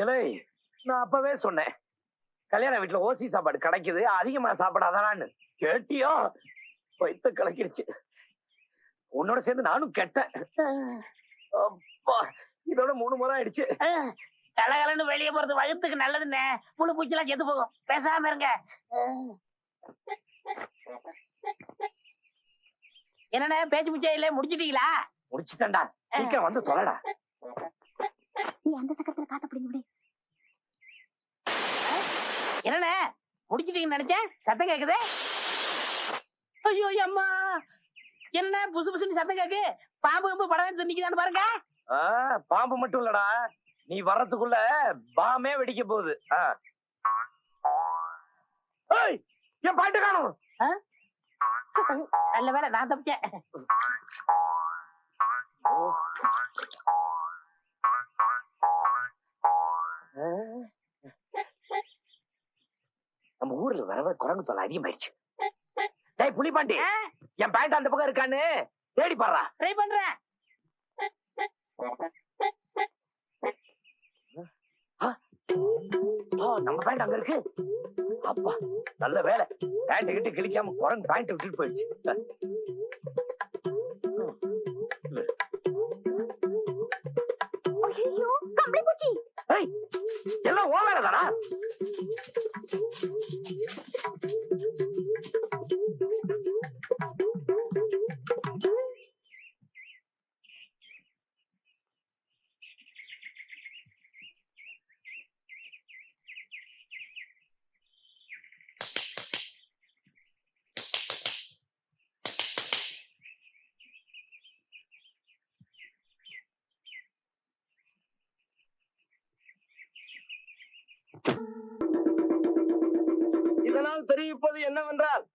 இல்லை நான் அப்பவே சொன்னேன். கல்யாண வீட்டுல ஓசி சாப்பாடு கிடைக்குது அதிகமா சாப்பிடாதான்னு கேட்டியோ? வயித்த கலக்கிடுச்சு. உன்னோட சேர்ந்து நானும் கெட்டேன். இதோட மூணு முறை ஆயிடுச்சு. கலகலன்னு வெளியே போறது வயிற்றுக்கு நல்லதுண்ணே புழு பூச்சிலாம் செத்து போகும். பேசாம இருங்க. என்னண்ணே பேச்சு முச்சே இல்ல முடிச்சிட்டீங்களா? முடிச்சுட்டேன்டா. சீக்கிரம் வந்து தொலைடா. சக்கரத்துல காத்த பிடிங்க விடு என்னண்ணே? முடிச்சிட்டீங்கன்னு நினைச்சேன். சத்தம் கேக்குது. ஐயோ அம்மா. என்ன புசு புசுன்னு சத்தம் கேக்கு? பாம்பு கம்பு படம் எடுத்து நிக்குதான்னு பாருங்க பாம்பு மட்டும் இல்லடா. நீ வர்றதுக்குள்ள பாமே வெடிக்க போகுது. என் பாட்டு காணும். நல்ல வேளை நான் தப்பிச்சேன். நம்ம ஊர்ல வரவ குரங்கு தொலை அதிகமாயிடுச்சு. டேய் புலிபாண்டி என் பேண்ட் அந்த பக்கம் இருக்கான்னு தேடி பாடுறா ட்ரை பண்றேன் நம்ம பேண்ட் அங்க இருக்கு. அப்பா நல்ல வேலை. பேண்ட் கிட்ட கிழிக்காம குரங்கு பேண்ட் விட்டுட்டு போயிடுச்சு. ஐயோ கம்பளி பூச்சி. எல்லாம் ஓ வேலைதானா இதனால் தெரிவிப்பது என்னவென்றால்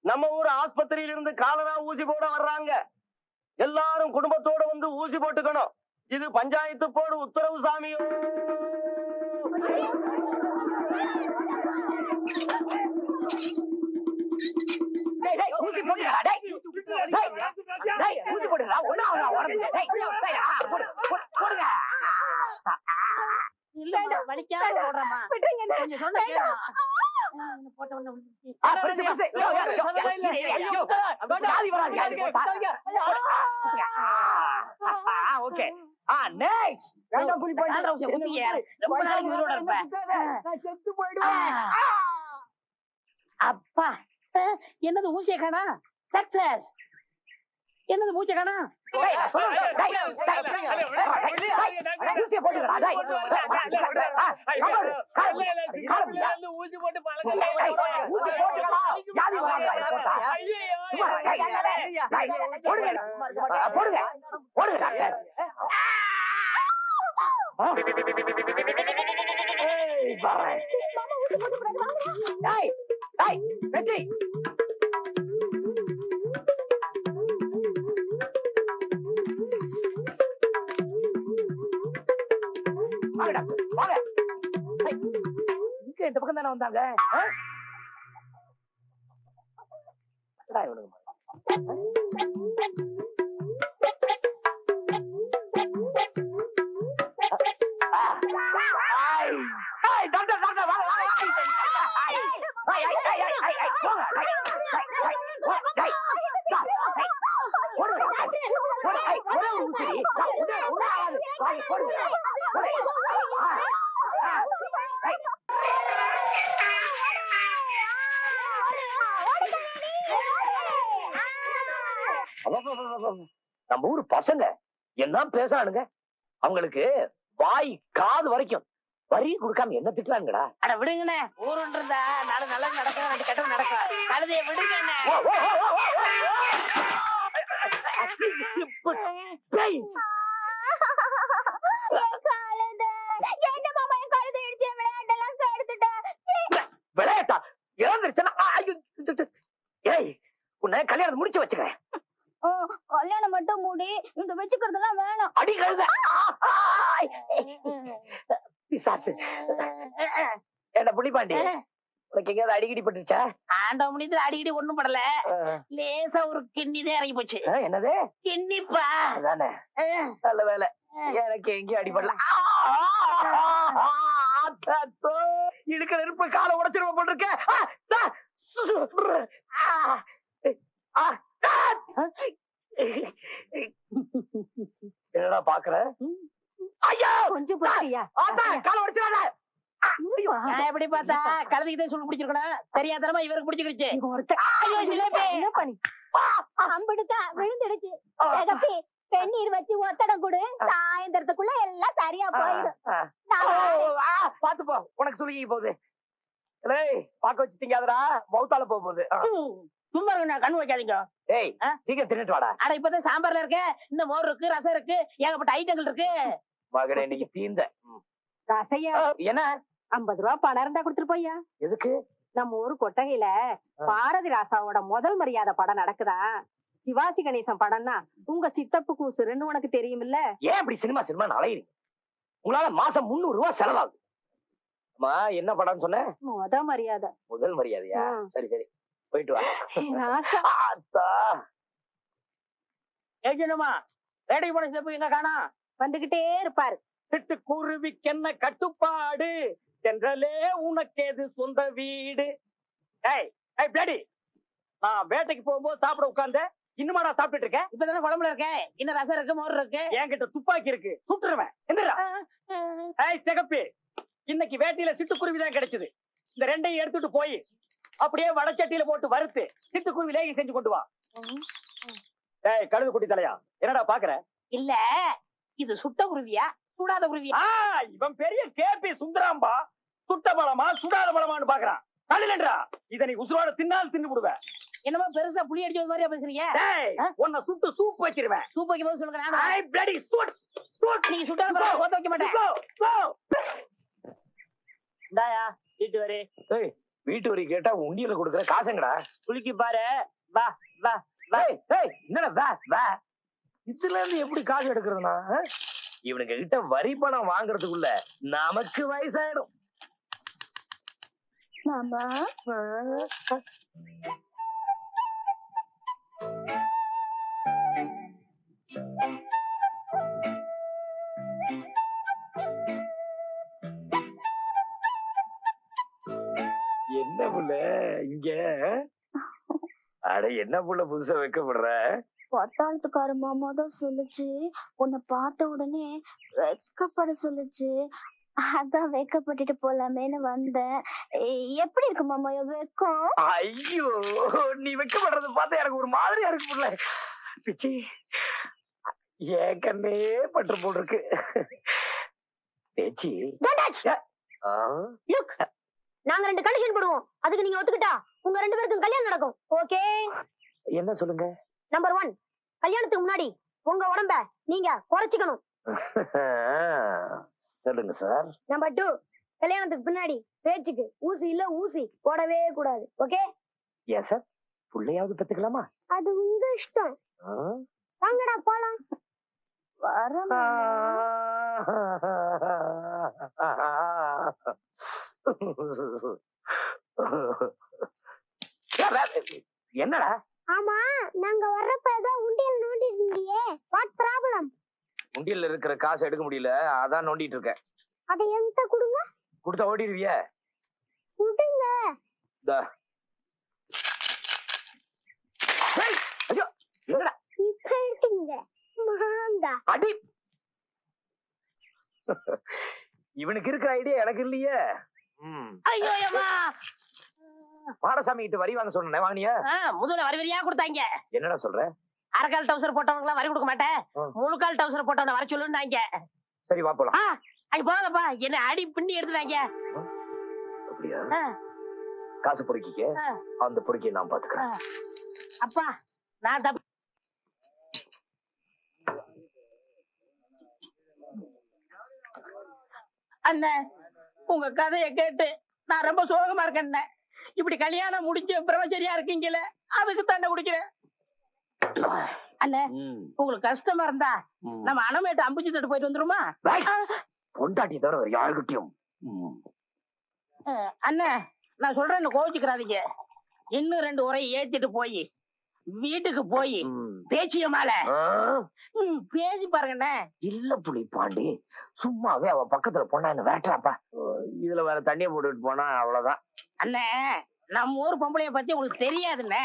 நம்ம ஊர் ஆஸ்பத்திரியில் இருந்து காலரா ஊசி போட வர்றாங்க. எல்லாரும் குடும்பத்தோட வந்து ஊசி போட்டுக்கணும். இது பஞ்சாயத்து போடு உத்தரவு சாமியோ. ஊசி போடுங்கடா, டேய். டேய், டேய், ஊசி போடுங்கடா, ஒண்ணா ஒண்ணா உடம்பு. டேய், டேய், ஆ, போடு, போடு, போடுங்க. இல்ல வலிக்காம போடுறமா விட்டுருங்க என்ன. கொஞ்சம் சொன்ன கேளுமா போட்ட உடனே விழுந்துருச்சு. ஆ, பெருசு, பெருசு. யோ, யோ, யோ, யோ, யோ, யோ, யோ. ஜாதி வராது, ஜாதி போட்டா. ஆ, ஆ, ஓகே. ஆ, next. வேண்டாம் புலி பாண்டி. கால்ற ஊசியை குத்திக்க. ரொம்ப நாளைக்கு உயிரோட இருப்பேன். நான் செத்து ஆ. போயிடுவேன் அப்பா. என்னது ஊசிய காணா? சக்சஸ் என்னது மூச்சை காணா? ஊசி போட்டு டேய், டேய், ஊசி போட்டுக்கடா. இந்த பக்கம் தானே வந்தாங்க ஆ? என்னடா இவனுங்க? ஐய், ஐய், டாக்டர், டாக்டர், வாங்க, வாங்க, நம்ம ஊரு பசங்க என்ன பேசுறானுங்க. அவங்களுக்கு வாய் காது வரைக்கும் வரி கொடுக்காம என்ன திட்டுறாங்கடா அட விடுங்கண்ணே. ஊருன்றதா? நாலு நல்லது நடக்கும் ரெண்டு கெட்டது நடக்கும் கழுதைய விடுங்கண்ணே ஓ, ஓ, ஓ, ஓ, ஓ, ஓ. இப்ப- டேய், என் கழுதை. என்ன மாமா என் கழுதை இடிச்சு என் விளையாட்டெல்லாம் கெடுத்துட்டேன். சீ. விளையாட்டா இறந்துருச்சுன்னா ஆ, ஐயோ, இது, இது. ஏய் உன்னை கல்யாணம் முடிச்சு வச்சுக்கிறேன் ஓ, கல்யாணம் மட்டும் மூடி இந்த வச்சுக்கிறதெல்லாம் வேணாம் அடி கழுத பிசாசு. என்ன புலிபாண்டி உனக்கு எங்கேயாவது அடிக்கடி பட்டுச்சா ஆண்ட முடியல அடிக்கடி ஒண்ணும் படல. லேசா ஒரு கிண்ணி தான் இறங்கி போச்சு. என்னது? கிண்ணிப்பா. அதானே? நல்ல வேலை. எனக்கு எங்கேயும் அடிபடல. இழுக்கிற நெருப்பு காலை உடைச்சிருவ போட்டிருக்க. என்னடா பாக்குற? கொஞ்சம் பொறுத்தியா காலை உடைச்சிடாத. நான் எப்படி பார்த்தா கலந்துக்கிட்டே சொல்லி பிடிச்சிருக்கணும் தெரியாதனமா இவருக்கு பிடிச்சிருச்சு என்ன பண்ணி அம்பிடுக்கா விழுந்துடுச்சு. தகப்பி வெந்நீர் வச்சு ஒத்தடம் கொடு. சாயந்தரத்துக்குள்ள எல்லாம் சரியா போயிடும் பாத்து போ. உனக்கு சுருங்கி போகுது. பாக்க வச்சு திங்காதடா. மவுத்தால போக போகுது. சும்மா இருங்க கண்ணு வைக்காதீங்க. ஏய்? சீக்கிரம் தின்னுட்டு வாடா. ஆனா இப்பதான் சாம்பார்ல இருக்கு. இந்த மோர் இருக்கு ரசம் இருக்கு ஏகப்பட்ட ஐட்டங்கள் இருக்கு. மகனே இன்னைக்கு தீந்த. ரசையா? என்ன ஐம்பது ரூபா பணம் இருந்தா கொடுத்துட்டு போய்யா? எதுக்கு? நம்ம ஊரு கொட்டகையில. பாரதி ராசாவோட முதல் மரியாதை படம் நடக்குதா? சிவாஜி கணேசன் படம்னா உங்க சித்தப்பு கூசுருன்னு உனக்கு தெரியுமில்ல? ஏன் இப்படி சினிமா சினிமா அலையுறீங்க உங்களால மாசம் முந்நூறு ரூபாய் செலவாகுது. அம்மா என்ன படம்னு சொன்ன? முத மரியாதை. முதல் மரியாதையா. சரி சரி. போயிட்டு வா. ஏஜனமா வேட்டைக்கு போன சிலப்பு எங்க காணோம். வந்துகிட்டே இருப்பாரு. சிட்டுக்குருவிக்கென்ன கட்டுப்பாடு. தென்றலே உனக்கேது சொந்த வீடு. ஏய் ஏய் பிளடி. நான் வேட்டைக்கு போகும்போது சாப்பிட உட்கார்ந்த இன்னுமாடா சாப்பிட்டுட்டு இருக்கேன்? இப்பதானே குழம்புல இருக்கேன். இன்னும் ரசம் இருக்கு மோர் இருக்கு. என்கிட்ட துப்பாக்கி இருக்கு. சுட்டுருவேன். எந்திரா ஏய் சிகப்பி. இன்னைக்கு வேட்டையில சிட்டுக்குருவி தான் கிடைச்சது. இந்த ரெண்டையும் எடுத்துட்டு போய் அப்படியே வடச்சட்டியில போட்டு வறுத்து சிட்டுக்குருவி லேகி செஞ்சு கொண்டு வா. ஏய் கழுது குட்டி தலையா. என்னடா பாக்குற? இல்ல. இது சுட்ட குருவியா? சுடாத குருவியா? இவன் பெரிய கேபி சுந்தராம்பா. சுட்ட பழமா சுடாத பழமான்னு பாக்குறான். தள்ளிலன்றா. இத நீ உசுரோட தின்னால் தின்னு விடுவேன் என்னமோ பெருசா புளி அடிச்சது மாதிரியா பேசுறீங்க? டேய்? உன்னை சுட்டு சூப் வச்சிருவேன். சூப் வைக்கும் போது சொல்லுங்க ஐ பிளடி சூட் சூட். நீங்க சுட்டாலும் பரவாயில்ல, கோத்த வைக்க மாட்டேன். இந்தாயா வீட்டு வரி. ஏய் வீட்டு வரி கேட்டா உண்டியல கொடுக்குற காசுங்கடா குளிக்கி பாரு. வா வா ஏய் ஏய் என்னடா வா வா. இதுல இருந்து எப்படி காசு எடுக்கிறதுனா இவனுங்க கிட்ட வரி பணம் வாங்குறதுக்குள்ள நமக்கு வயசாயிடும். மாமா? என்ன புள்ள இங்க? அட என்ன புள்ள புதுசா வைக்கப்படுற? பட்டாளத்துக்கார மாமா தான் சொல்லுச்சு. உன்னை பார்த்த உடனே வெக்கப்பட சொல்லுச்சு. அதான் வெக்கப்பட்டுட்டு போலாமேன்னு வந்தேன். எப்படி இருக்கு மாமா வெக்கம்? ஐயோ நீ வைக்கப்படுறத பார்த்தா எனக்கு ஒரு மாதிரியா இருக்கு புள்ள. பிச்சி என் கண்ணே பற்று போல் இருக்கு பேச்சி? லுக் நாங்க ரெண்டு கண்டிஷன் போடுவோம். அதுக்கு நீங்க ஒத்துக்கிட்டா உங்க ரெண்டு பேருக்கும் கல்யாணம் நடக்கும். ஓகே என்ன சொல்லுங்க? நம்பர் ஒன் கல்யாணத்துக்கு முன்னாடி உங்க உடம்ப நீங்க குறைச்சிக்கணும். சொல்லுங்க சார். நம்பர் டூ கல்யாணத்துக்கு பின்னாடி பேச்சுக்கு ஊசி இல்ல ஊசி போடவே கூடாது. ஓகே ஏன் சார் புள்ளையாவது பெத்துக்கலாமா? அது உங்க இஷ்டம்? வாங்கடா போலாம். வர என்னடா? ஆமா நாங்க வர்றப்ப ஏதோ உண்டியல் நோண்டி இருந்தியே வாட் ப்ராப்ளம் உண்டியல்ல இருக்கிற காசு எடுக்க முடியல அதான் நோண்டிட்டு இருக்கேன் அதை என்கிட்ட கொடுங்க. கொடுத்தா ஓடிடுவிய? கொடுங்க. ஐயோ என்னடா? இப்ப எடுத்துங்க மாங்கா அடி! இவனுக்கு இருக்கிற ஐடியா எனக்கு இல்லையே. ம். ஐயோ அம்மா மாடசாமி கிட்ட வரி வாங்க சொன்னேன் வாங்கினியா? முதல்ல வரி வரியா கொடுத்தாங்க. என்னடா சொல்ற? அரைக்கால் டவுசர் போட்டவங்க எல்லாம் வரி கொடுக்க மாட்டேன். முழுக்கால் டவுசர் போட்டவன வர சொல்லுன்னாங்க. சரி வா போலாம். அங்க போங்கப்பா. என்ன அடி பின்னி எடுத்துட்டாங்க. அப்படியா. காசு பொறுக்கிக்க. அந்த பொறுக்கிய நான் பாத்துக்கிறேன். அப்பா நான் தப்பு அண்ணன் உங்க கதைய கேட்டு நான் ரொம்ப சோகமா இருக்கேன். இப்படி கல்யாணம் முடிஞ்ச பிரம்மச்சரியா இருக்கீங்களே அதுக்கு தண்டை குடிக்கிறேன்? அண்ணே உங்களுக்கு கஷ்டமா இருந்தா. நம்ம அணமேட்டு அம்புச்சி தட்டு போயிட்டு வந்துருமா? பொண்டாட்டி தவிர யாருக்கிட்டையும். அண்ணே நான் சொல்றேன் கோவிச்சுக்கிறாதீங்க. இன்னும் ரெண்டு உரை ஏத்திட்டு போய். வீட்டுக்கு போய் பேச்சிய மேல. ம், பேசி பாருங்கண்ணே. இல்ல புலி பாண்டி சும்மாவே அவ பக்கத்துல போனா என்ன விரட்டுறாப்பா இதுல வேற தண்ணிய போட்டுட்டு போனா அவ்வளவுதான். அண்ணே நம்ம ஊர் பொம்பளைய பத்தி உங்களுக்கு தெரியாதுண்ணே.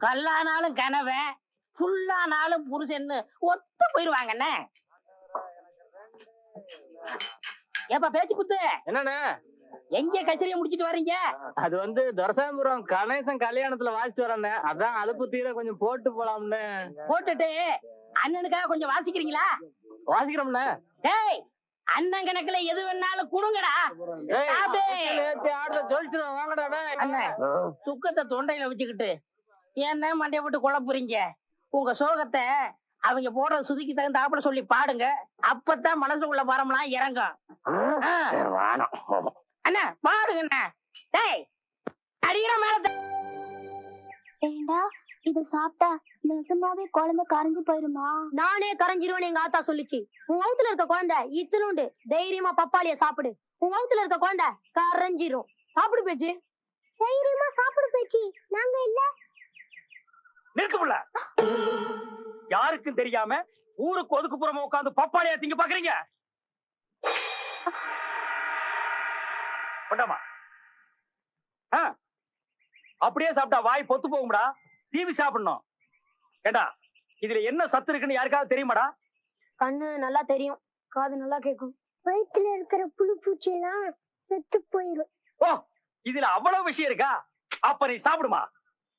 கல்லானாலும் கனவன் புல்லானாலும் புருஷன்னு ஒத்து போயிருவாங்கண்ணே. ஏப்பா பேச்சு குத்து. என்னண்ணே? எங்க கச்சேரியை முடிச்சிட்டு வர்றீங்க அது வந்து துரசாபுரம் கணேசன் கல்யாணத்துல வாசிச்சு வரேன் அதான் அலுப்பு தீர கொஞ்சம் போட்டு போலாம்னு. போட்டுட்டு அண்ணனுக்காக கொஞ்சம் வாசிக்கிறீங்களா? வாசிக்கிறோம்ண்ணே. டேய் அண்ணன் கணக்குல எது வேணாலும் கொடுங்கடா. துக்கத்தை தொண்டையில வச்சுக்கிட்டு என்ன மண்டைய போட்டு குழப்புறீங்க? உங்க சோகத்தை அவங்க போடுற சுதிக்கு தகுந்தாப்புல சொல்லி பாடுங்க. அப்பதான் மனசுக்குள்ள பாரம்லாம் இறங்கும். ஆ. அண்ணா பாடுங்க அண்ணா டேய் அடிக்கிற மேல ஏண்டா இது சாப்பிட்டா நிஜமாவே குழந்தை கரைஞ்சு போயிருமா? நானே கரைஞ்சிருவேன் எங்க ஆத்தா சொல்லுச்சு. உன் வகுத்துல இருக்க குழந்தை இத்தினுண்டு தைரியமா பப்பாளிய சாப்பிடு. உன் வகுத்துல இருக்க குழந்தை கரைஞ்சிரும். சாப்பிடு பேச்சு. தைரியமா சாப்பிடு பேச்சி. நாங்க இல்ல. புள்ள. யாருக்கும் தெரியாம ஊருக்கு ஒதுக்குப்புறமா உட்காந்து பப்பாளியா திங்க பாக்குறீங்க? கொண்டாமா? அப்படியே சாப்பிட்டா வாய் பொத்து போகும்டா. சீவி சாப்பிடணும். ஏண்டா இதுல என்ன சத்து இருக்குன்னு யாருக்காவது தெரியுமாடா? கண்ணு நல்லா தெரியும் காது நல்லா கேக்கும் வயித்துல இருக்கிற புழு பூச்சி எல்லாம் செத்து போயிரும். ஓ இதுல அவ்வளவு விஷயம் இருக்கா? அப்ப நீ சாப்பிடுமா?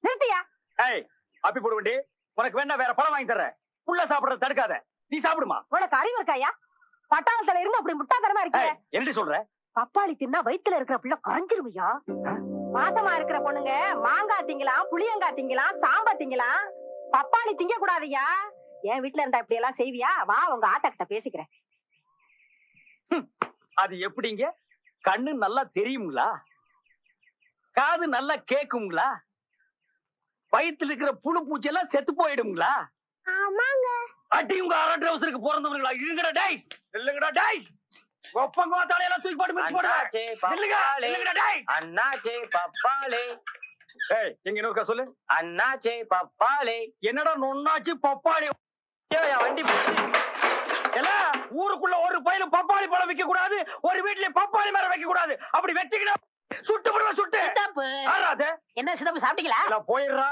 நிறுத்தியா? ஏய் அப்பி போட வேண்டி. உனக்கு வேணா வேற பழம் வாங்கி தர்றேன். புள்ள சாப்பிடறத தடுக்காத. நீ சாப்பிடுமா? உனக்கு அறிவு இருக்காயா? பட்டாளத்துல இருந்து அப்படி முட்டாத்தனமா ஏய், என்னடி சொல்ற? பப்பாளி தின்னா வயித்துல இருக்கிற பிள்ளை கரைஞ்சிருமையா மாசமா இருக்கிற பொண்ணுங்க மாங்காய் திங்கலாம் புளியங்காய் திங்கலாம் சாம்பா திங்கலாம். பப்பாளி திங்க கூடாதுயா என் வீட்டுல இருந்தா இப்படி எல்லாம் செய்வியா? வா உங்க ஆத்தா கிட்ட பேசிக்கிறேன் அது எப்படிங்க? கண்ணு நல்லா தெரியுங்களா காது நல்லா கேக்குங்களா வயித்துல இருக்கிற புழு பூச்சி எல்லாம் செத்து போயிடுங்களா ஆமாங்க. அடி உங்க அரை ட்ரௌசருக்கு பிறந்தவங்களா இருங்கடா டேய். இல்லங்கடா டேய். ஒப்பங்க தலையெல்லாம் தூக்கி போட்டு மிச்சு போடுவேன் அண்ணாச்சி பப்பாளி. ஏய் எங்க இன்னொருக்கா சொல்லு. அண்ணாச்சி பப்பாளி. என்னடா நொண்ணாச்சு பப்பாளி? வண்டி ஊருக்குள்ள ஒரு பையில பப்பாளி பழம் வைக்க கூடாது ஒரு வீட்ல பப்பாளி மரம் வைக்க கூடாது அப்படி வச்சுக்கிட்டா சுட்டு போடுவேன் சுட்டு. என்ன சித்தப்பு சாப்பிட்டீங்களா? போயிடுறா.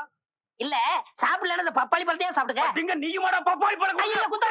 இல்ல சாப்பிடலன்னு அந்த பப்பாளி பழத்தையே சாப்பிடுங்க. திங்க நீயுமாடா பப்பாளி பழம்